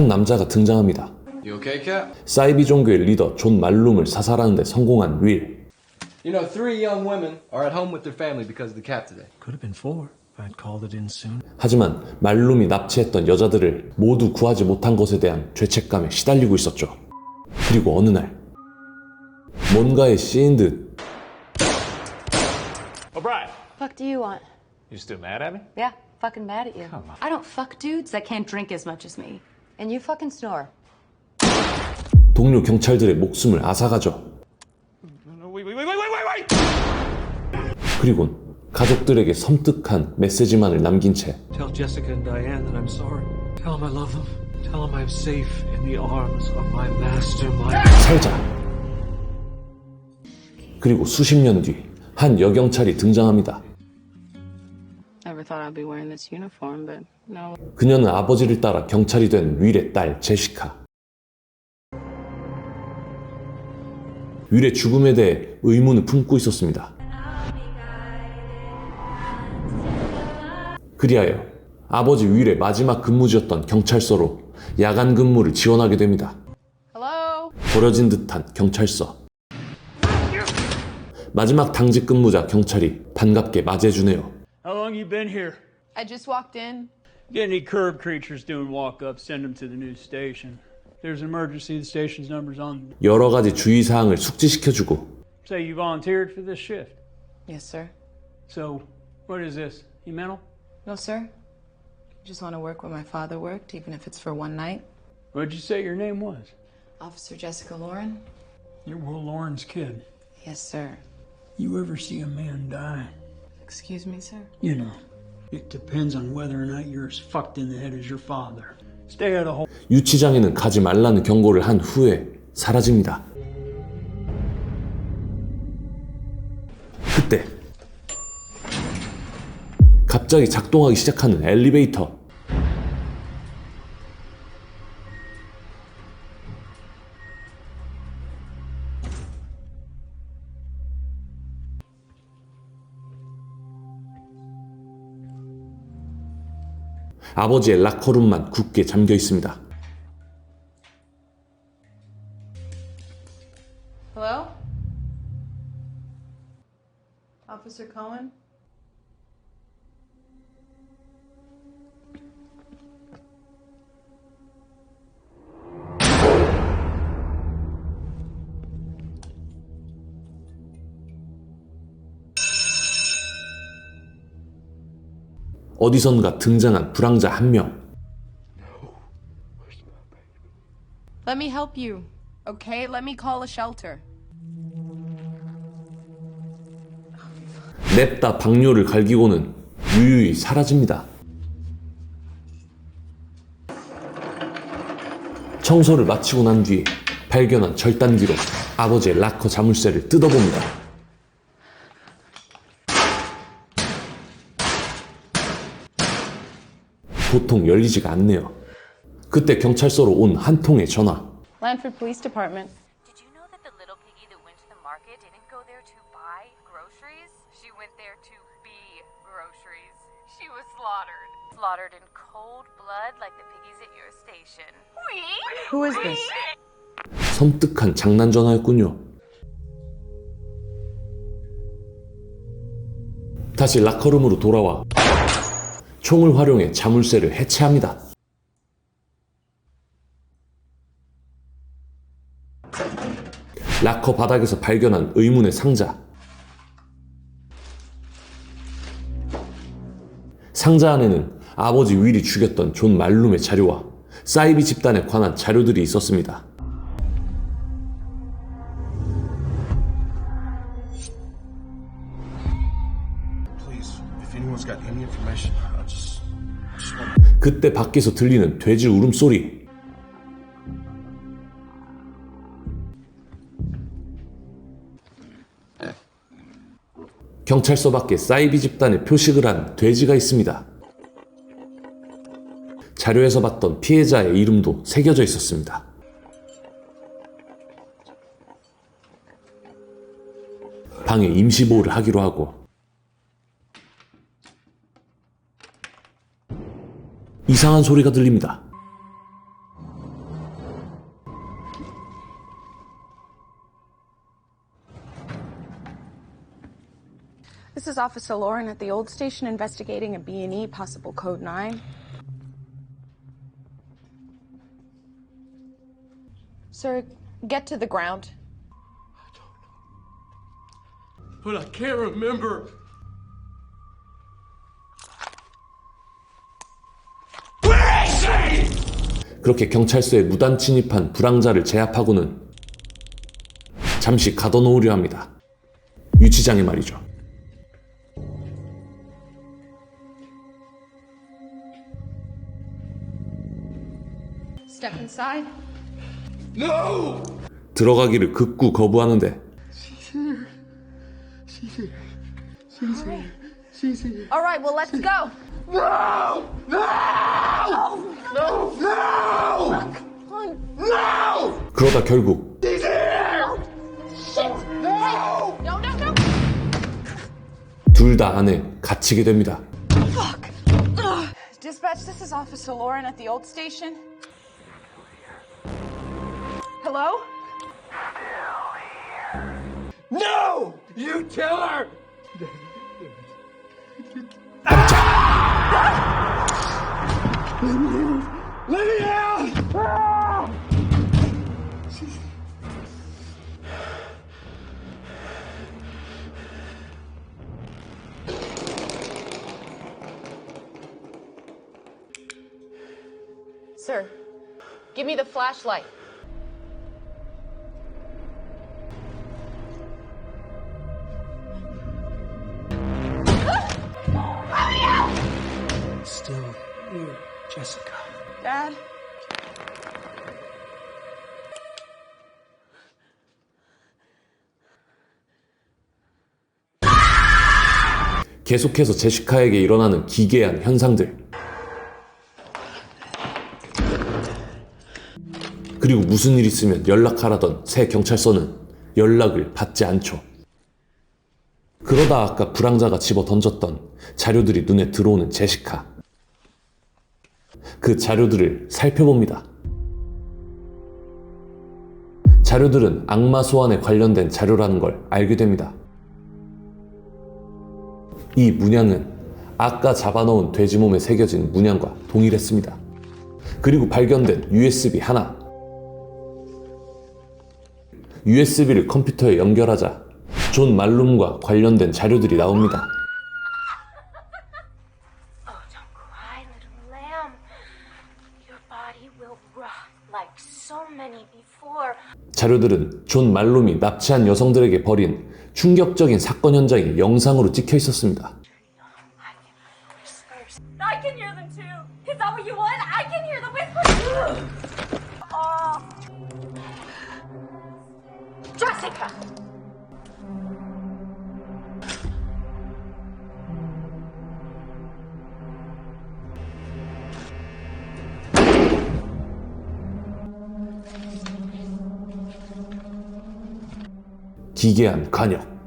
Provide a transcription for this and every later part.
한 남자가 등장합니다. You okay, Cap? 사이비 종교의 리더 존 말룸을 사살하는데 성공한 윌. You know, three young women are at home with their family because of the Cap today. Could have been four if I'd called it in soon. 하지만 말룸이 납치했던 여자들을 모두 구하지 못한 것에 대한 죄책감에 시달리고 있었죠. 그리고 어느 날 뭔가에 씌인 듯 O'Brien, fuck do you want? you still mad at me? Yeah, fucking mad at you. I don't fuck dudes that can't drink as much as me. And you fucking snore. 동료 경찰들의 목숨을 앗아가죠. No, wait, wait, wait, wait, wait, wait, wait! 그리곤 가족들에게 섬뜩한 메시지만을 남긴 채 Tell Jessica and Diane that I'm sorry. Tell them I love them. Tell them I'm safe in the arms of my mastermind. 살자. 그리고 수십 년 뒤 한 여경찰이 등장합니다. Never thought I'd be wearing this uniform, but no. 그녀는 아버지를 따라 경찰이 된 윌의 딸 제시카. 윌의 죽음에 대해 의문을 품고 있었습니다. 그리하여 아버지 윌의 마지막 근무지였던 경찰서로 야간 근무를 지원하게 됩니다. Hello? 버려진 듯한 경찰서. 마지막 당직 근무자 경찰이 반갑게 맞이해주네요. How long you been here? I just walked in. Get any curb creatures doing walk up, send them to the new station. If there's an emergency, the station's number's on. 여러 가지 주의사항을 숙지시켜주고 Say you volunteered for this shift. Yes, sir. So, what is this? You mental? No, sir. Just want to work where my father worked, even if it's for one night. What'd you say your name was? Officer Jessica Lauren? You're Will Lauren's kid. Yes, sir. You ever see a man die? Excuse me, sir? You know, it depends on whether or not you're as fucked in the head as your father. Stay out of hole. 유치장에는 가지 말라는 경고를 한 후에 사라집니다. 그때 갑자기 작동하기 시작하는 엘리베이터. 아버지의 라커룸만 굳게 잠겨 있습니다. Hello? Officer Cohen? 어디선가 등장한 불황자 한 명. Let me help you. Okay, let me call a shelter. 냅다 방뇨를 갈기고는 유유히 사라집니다. 청소를 마치고 난 뒤에 발견한 절단기로 아버지의 라커 자물쇠를 뜯어봅니다. 도통 열리지가 않네요. 그때 경찰서로 온 한 통의 전화. Lanford Police Department. Did you know that the little piggy that went to the market didn't go there to buy groceries? She went there to be groceries. She was slaughtered. Slaughtered in cold blood like the piggies at your station. Who is this? 섬뜩한 장난 전화였군요. 다시 라커룸으로 돌아와 총을 활용해 자물쇠를 해체합니다. 라커 바닥에서 발견한 의문의 상자. 상자 안에는 아버지 윌이 죽였던 존 말룸의 자료와 사이비 집단에 관한 자료들이 있었습니다. 그때 밖에서 들리는 돼지 울음소리. 경찰서 밖에 사이비 집단의 표식을 한 돼지가 있습니다. 자료에서 봤던 피해자의 이름도 새겨져 있었습니다. 방에 임시보호를 하기로 하고 This is Officer Lauren at the old station investigating a B&E possible code 9. Sir, get to the ground. I don't know. But I can't remember 그렇게 경찰서에 무단 침입한 불황자를 제압하고는 잠시 가둬놓으려 합니다. 유치장에 말이죠. Step inside. No! 들어가기를 극구 거부하는데 All right, well, let's go. 그러다 결국 No, no, no. 둘 다 안에 갇히게 됩니다. Dispatch, this is Officer Lauren at the old station. Hello? No! You tell her! Let me out! Sir, give me the flashlight. 계속해서 제시카에게 일어나는 기괴한 현상들. 그리고 무슨 일 있으면 연락하라던 새 경찰서는 연락을 받지 않죠. 그러다 아까 불황자가 집어 던졌던 자료들이 눈에 들어오는 제시카. 그 자료들을 살펴봅니다. 자료들은 악마 소환에 관련된 자료라는 걸 알게 됩니다. 이 문양은 아까 잡아놓은 돼지 몸에 새겨진 문양과 동일했습니다. 그리고 발견된 USB 하나. USB를 컴퓨터에 연결하자 존 말룸과 관련된 자료들이 나옵니다. 자료들은 존 말룸이 납치한 여성들에게 벌인 충격적인 사건 현장이 영상으로 찍혀 있었습니다. 기괴한 관역.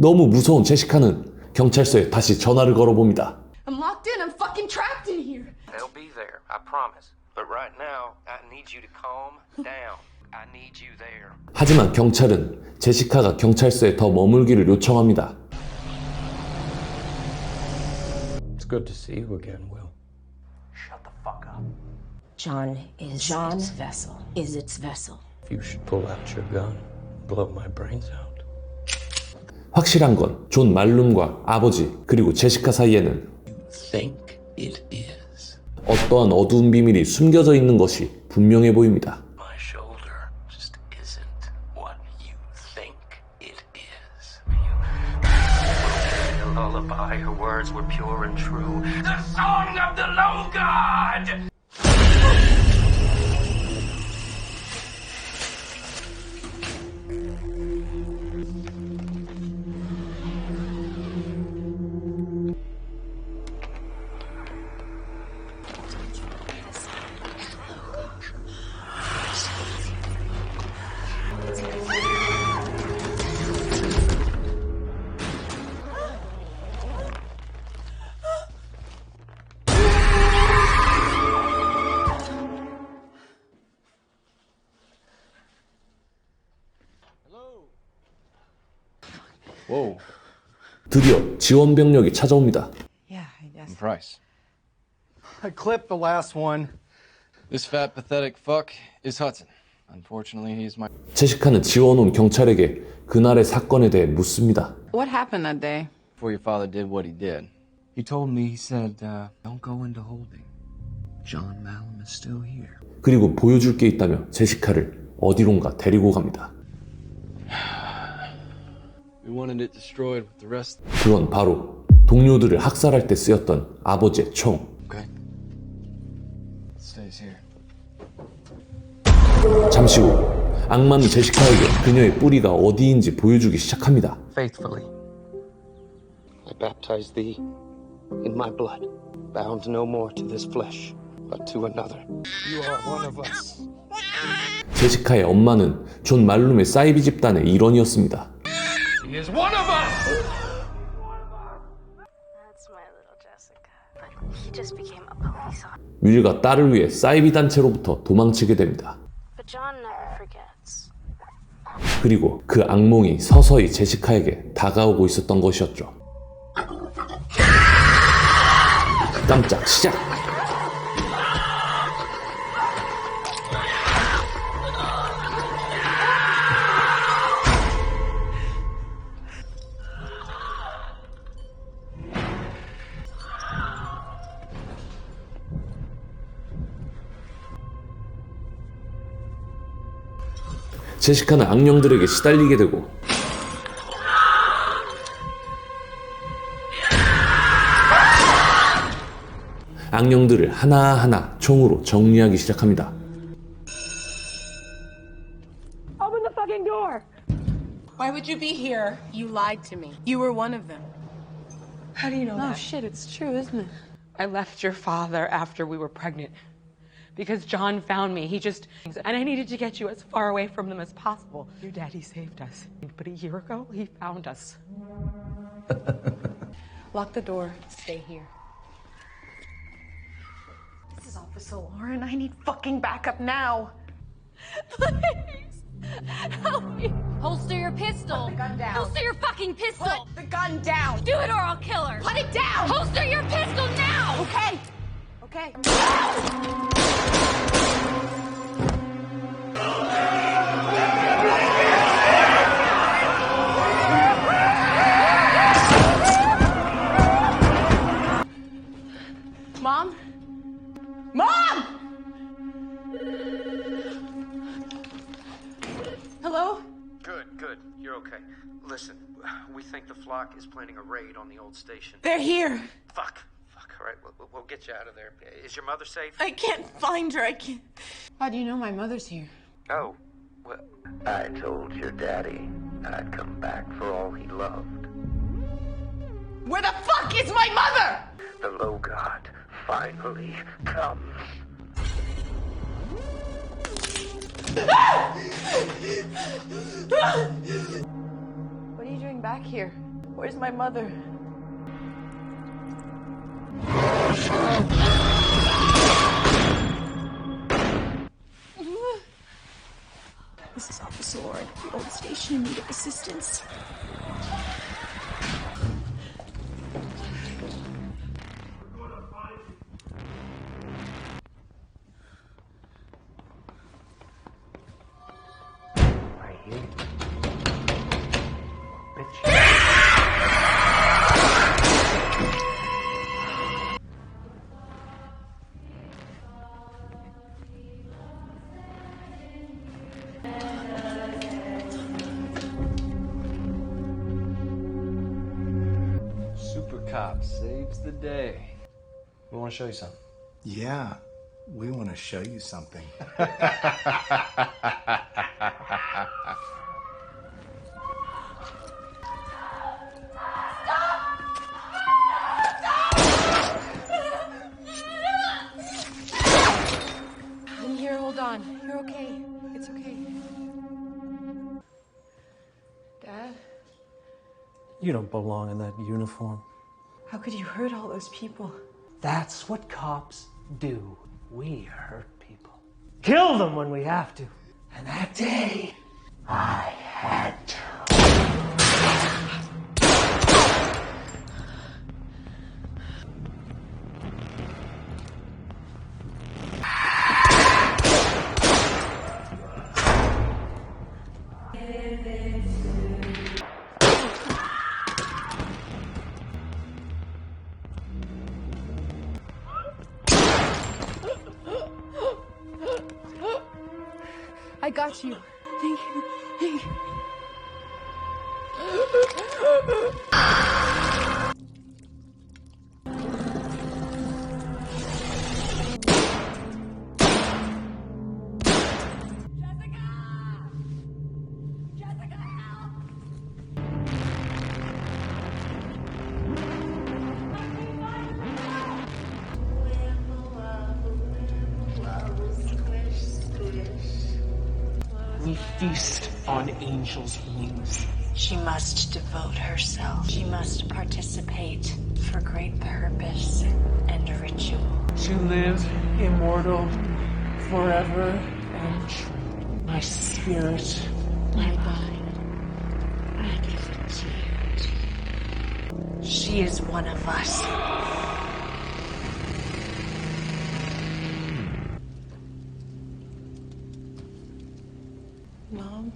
너무 무서운 제시카는 경찰서에 다시 전화를 걸어봅니다. I'm locked in. I'm fucking trapped in here. They'll be there, I promise. But right now, I need you to calm down. I need you there. 하지만 경찰은 제시카가 경찰서에 더 머물기를 요청합니다. It's good to see you again, Will. Shut the fuck up. John is John's vessel. Is its vessel. If you should pull out your gun, blow my brains out. 확실한 건 존 말룸과 아버지 그리고 제시카 사이에는. 어떠한 어두운 비밀이 숨겨져 있는 것이 분명해 보입니다. 드디어 지원 병력이 찾아옵니다. Yeah, I guess. Price. I clipped the last one. This fat, pathetic fuck is Hudson. Unfortunately, he's my. 제시카는 지원 온 경찰에게 그날의 사건에 대해 묻습니다. What happened that day? Before your father did what he did, he told me, he said, uh, don't go into holding. John Malum is still here. 그리고 보여줄 게 있다며 제시카를 어디론가 데리고 갑니다. We wanted it destroyed with the rest. 그건 바로 동료들을 학살할 때 쓰였던 아버지의 총. Okay. Stays here. 잠시 후 악마는 제시카에게 그녀의 뿌리가 어디인지 보여주기 시작합니다. Faithfully, I baptize thee in my blood, bound no more to this flesh, but to another. You are one of us. 제시카의 엄마는 존 말룸의 사이비 집단의 일원이었습니다. He is one of us! That's my little Jessica. But he just became a police officer. 윌과 딸을 위해 사이비 단체로부터 도망치게 됩니다. But John never forgets. 그리고 그 악몽이 서서히 제시카에게 다가오고 있었던 것이었죠. 깜짝 시작! 제시카는 악령들에게 시달리게 되고 악령들을 하나하나 총으로 정리하기 시작합니다. Open the fucking door! Why would you be here? You lied to me. You were one of them. How do you know Oh that? shit, it's true, isn't it? I left your father after we were pregnant because John found me. He just, and I needed to get you as far away from them as possible. Your daddy saved us, but a year ago, he found us. Lock the door. Stay here. This is Officer Lauren. I need fucking backup now. Please! Help me! Holster your pistol! Put the gun down. Holster your fucking pistol! Put the gun down. Do it or I'll kill her! Put it down. Holster your pistol now! Okay. Okay. Mom? Mom! Hello? Good, good. You're okay. Listen, we think the flock is planning a raid on the old station. They're here. Fuck. Fuck. All right, we'll, we'll get you out of there. Is your mother safe? I can't find her. I can't. How do you know my mother's here? Oh, well, I told your daddy I'd come back for all he loved. Where the fuck is my mother? The low god finally comes. What are you doing back here? Where's my mother? This is Officer Lauren. The old station in need of assistance. Want to show you something. Yeah, we want to show you something. In here, hold on. You're okay. It's okay. Dad? You don't belong in that uniform. How could you hurt all those people? That's what cops do. We hurt people. Kill them when we have to. And that day, I got you. Feast on angels' wings. She must devote herself. She must participate for great purpose and ritual. To live immortal forever and true. My spirit, My body, I give it to you. She is one of us. Mom.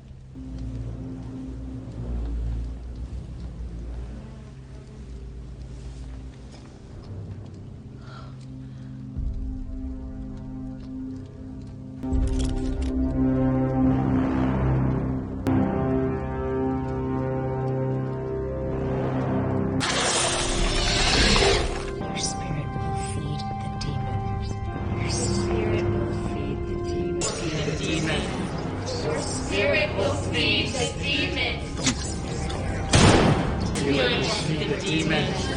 Spirit will feed the demons.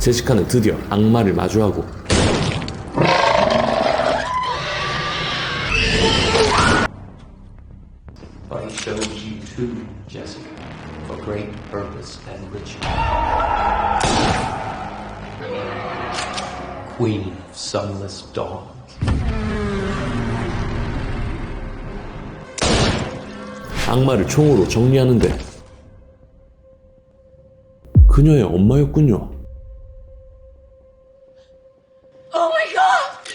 제시카는 드디어 악마를 마주하고 But he chose you too, Jessica, for great purpose and ritual. Queen of sunless dawn. 악마를 총으로 정리하는데 그녀의 엄마였군요. Oh my god!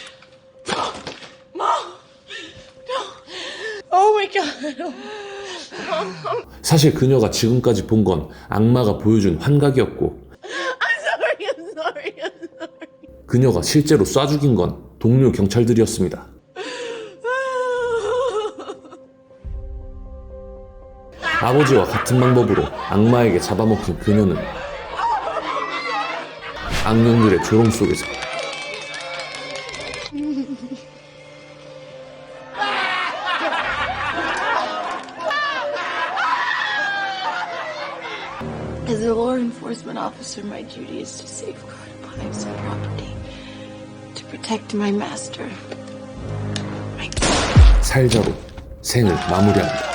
Mom! No! Oh my god! 사실 그녀가 지금까지 본 건 악마가 보여준 환각이었고 I'm sorry, I'm sorry, I'm sorry. 그녀가 실제로 쏴 죽인 건 동료 경찰들이었습니다. 아버지와 같은 방법으로 악마에게 잡아먹힌 그녀는 악령들의 조롱 속에서 As a law enforcement officer, my duty is to safeguard lives and property, to protect my master. 살자로 생을 마무리합니다.